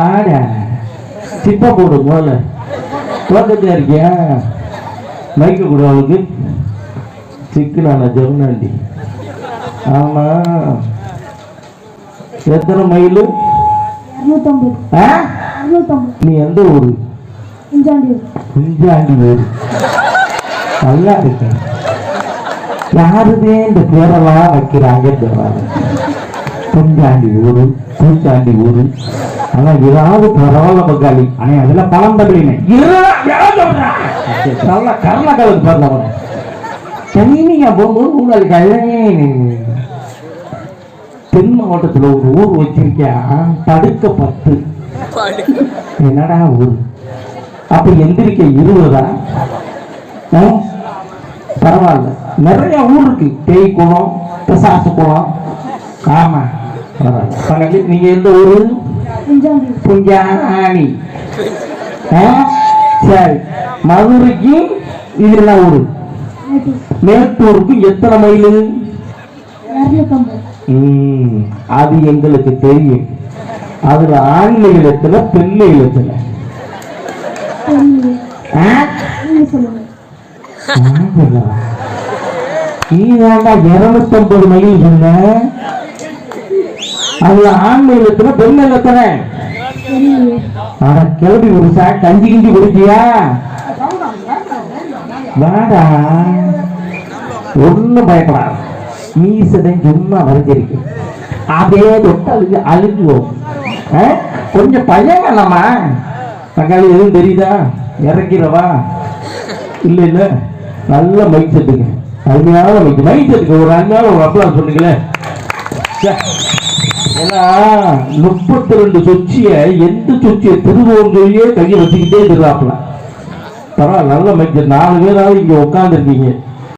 ஆடா சிப்பா போடு முதல்ல. தோக்கத்தியா இருக்கியா? மைக்கு கொடு அவளுக்கு. சிக்கனான ஜெவனாண்டி. ஆமா. எத்தனை மைல் நீ எந்த ஊரு? குஞ்சாண்டி ஊரு நல்லா இருக்கு. யாருமே இந்த பேரெல்லாம் வைக்கிறாங்க தெரியல குஞ்சாண்டி ஊரு பூச்சாண்டி ஊரு. ஆனா ஏதாவது பரவாயில்ல பக்காளி அண்ணே அதெல்லாம் பழம் தமிழினே நல்ல கர்நாடகாவுக்கு பாருங்க தனிமையா போகும்போது ஊழல் கல்யாணி தென் மாவட்டத்தில் ஒரு ஊர் வச்சிருக்கியா? தடுக்க பத்து என்னடா ஊர்? அப்ப எந்திரிக்க இருபதா பரவாயில்ல. நிறைய ஊர் இருக்கு. பேய் குளம் பிரசாச குளம். ஆமா. பரவாயில்ல. நீங்க எந்த ஊரு? புஞ்சாணி. சரி. மதுரைக்கு இது என்ன ஊரு? மேட்டூருக்கு எத்தனை மைலு? அது எங்களுக்கு தெரியும். அதுல ஆண்மை இலத்துல பெண்மை இலத்துல நீ வேண்டாம் நீங்க சொல்லுங்க மைல் சொன்ன அதுல ஆண்மை எத்தனை பெண்மை இலத்துல தெரியல ஆனா கிளம்பி குடிச்சா கஞ்சி கிஞ்சி குடிச்சியா வாடா. ஒன்றும் பயப்படாது. மீசதான் சும்மா வரைஞ்சிருக்கு. அதே தொட்டு அழுகு அழுகுவோம். ஆ? கொஞ்சம் பையன் வேணாமா தக்காளி எதுவும் தெரியுதா? இறக்கிறவா? இல்லை இல்லை. நல்ல மைக் செட்டுங்க அருமையான மைக் மைக் ஒரு அருமையான ஒரு அப்ளாஸ் பண்ணுங்களேன் ஏன்னா முப்பத்தி ரெண்டு சொச்சிய எந்த சொச்சிய திருவோங்கலையே கையை வச்சுக்கிட்டே திருவாப்பலாம் பரவாயில்ல நல்ல மைக் நாலு பேராவது இங்க உட்காந்துருக்கீங்க